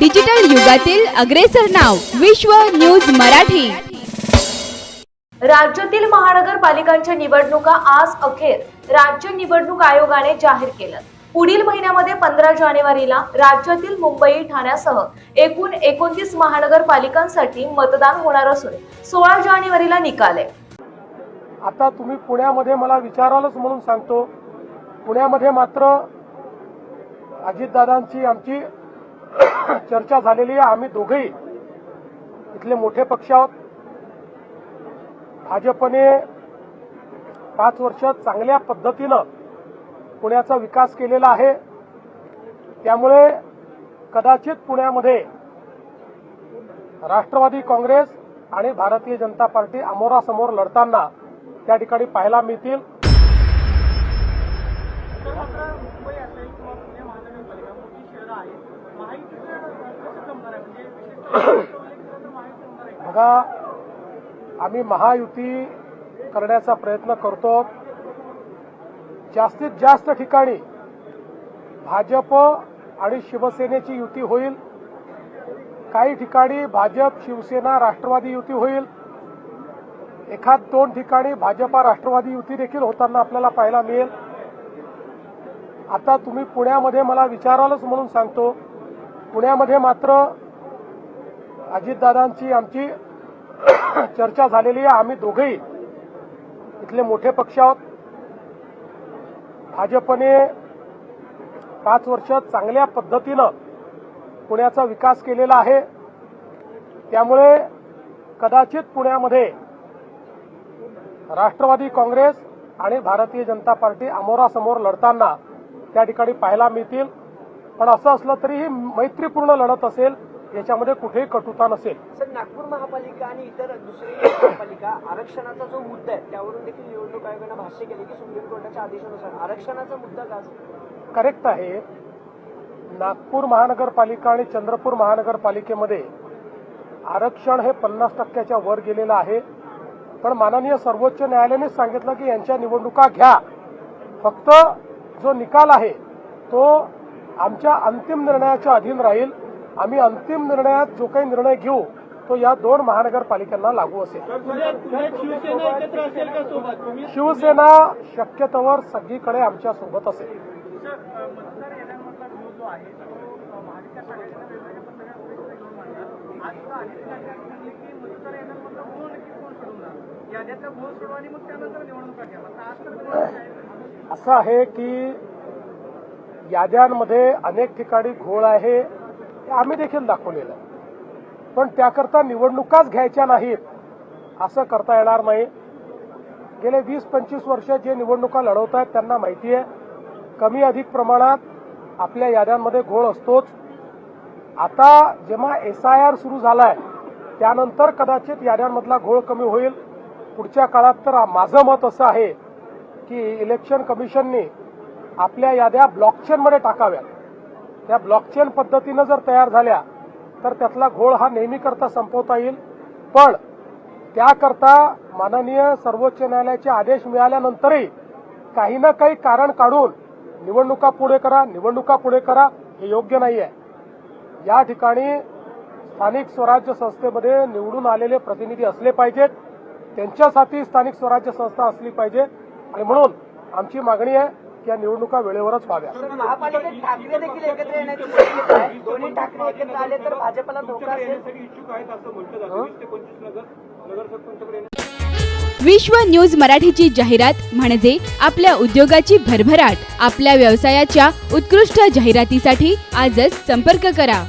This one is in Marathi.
डिजिटल युगातील अग्रेसर नाव विश्व न्यूज मराठी. राज्यातील महानगरपालिकांच्या निवडणुका आज अखेर. राज्य निवडणूक आयोगाने जाहीर केलं. पुढील महिन्यामध्ये पंधरा जानेवारीला राज्यातील मुंबई ठाण्यासह एकूण एकोणतीस महानगरपालिकांसाठी मतदान होणार असून सोळा जानेवारीला निकाल. आहे आता तुम्ही पुण्यामध्ये मला विचारालच म्हणून सांगतो. पुण्यामध्ये मात्र अजितदादांची आमची चर्चा झालेली आहे. आम्ही दोघेही इथले मोठे पक्ष आहोत. भाजपने पाच वर्ष चांगल्या पद्धतीनं पुण्याचा विकास केलेला आहे. त्यामुळे कदाचित पुण्यामध्ये राष्ट्रवादी काँग्रेस आणि भारतीय जनता पार्टी अमोरासमोर लढताना त्या ठिकाणी पाहायला मिळतील. बघा आम्ही महायुती करण्याचा प्रयत्न करतो. जास्तीत जास्त ठिकाणी भाजप आणि शिवसेनेची युती होईल. काही ठिकाणी भाजप शिवसेना राष्ट्रवादी युती होईल. एखाद दोन ठिकाणी भाजपा राष्ट्रवादी युती देखील होताना आपल्याला पाहायला मिळेल. आता तुम्ही पुण्यामध्ये मला विचारालच म्हणून सांगतो. पुण्यामध्ये मात्र अजितदादांची आमची चर्चा झालेली आहे. आम्ही दोघेही इथले मोठे पक्ष आहोत. भाजपने पाच वर्ष चांगल्या पद्धतीनं पुण्याचा विकास केलेला आहे. त्यामुळे कदाचित पुण्यामध्ये राष्ट्रवादी काँग्रेस आणि भारतीय जनता पार्टी अमोरासमोर लढताना त्या ठिकाणी पाहायला मिळतील. पण असं असलं तरीही मैत्रीपूर्ण लढत असेल याच्यामध्ये कुठेही कटुता नसेल. सर नागपूर महापालिका आणि इतर दुसरी महापालिका आरक्षणाचा जो मुद्दा आहे त्यावरून देखील निवडणूक आयोगानं भाष्य केले की सुप्रीम कोर्टाच्या आदेशानुसार आरक्षणाचा मुद्दा का? करेक्ट आहे. नागपूर महानगरपालिका आणि चंद्रपूर महानगरपालिकेमध्ये आरक्षण हे पन्नास टक्क्याच्या वर गेलेलं आहे. पण माननीय सर्वोच्च न्यायालयानेच सांगितलं की यांच्या निवडणुका घ्या. फक्त जो निकाल आहे तो आमच्या अंतिम निर्णयाच्या अधीन राहील. आम्ही अंतिम निर्णयात जो काही निर्णय घेऊ तो या दोन महानगरपालिकांना लागू असेल. शिवसेना शक्यतोवर सगळीकडे आमच्यासोबत असेल. असं आहे की याद्यांमध्ये अनेक ठिकाणी घोळ आहे. ते आम्ही देखील दाखवलेलं आहे. पण त्याकरता निवडणुकाच घ्यायच्या नाहीत असं करता येणार नाही. गेले वीस पंचवीस वर्ष जे निवडणुका लढवत आहेत त्यांना माहिती आहे कमी अधिक प्रमाणात आपल्या याद्यांमध्ये घोळ असतोच. आता जेव्हा एस आय आर सुरू झालाय त्यानंतर कदाचित याद्यांमधला घोळ कमी होईल. पुढच्या काळात तर माझं मत असं आहे की इलेक्शन कमिशनने आपल्या याद्या ब्लॉकचेनमध्ये टाकाव्यात. त्या ब्लॉकचेन पद्धतीनं जर तयार झाल्या तर त्यातला घोळ हा नेहमीकरता संपवता येईल. पण त्याकरता माननीय सर्वोच्च न्यायालयाचे आदेश मिळाल्यानंतरही काही ना काही कारण काढून निवडणुका पुढे करा निवडणुका पुढे करा हे योग्य नाही आहे या ठिकाणी स्थानिक स्वराज्य संस्थेमध्ये निवडून आलेले प्रतिनिधी असले पाहिजेत. त्यांच्यासाठी स्थानिक स्वराज्य संस्था असली पाहिजे. आणि म्हणून आमची मागणी आहे की या निवडणुका वेळेवरच व्हाव्या. महापालिकेत ठाकरे देखील एकत्र येण्याची शक्यता आहे. दोन्ही ठाकरे एकत्र आले तर भाजपला धोका असेल. विश्व न्यूज मराठीची जाहिरात म्हणजे आपल्या उद्योगाची भरभराट. आपल्या व्यवसायाच्या उत्कृष्ट जाहिरातीसाठी आजच संपर्क करा.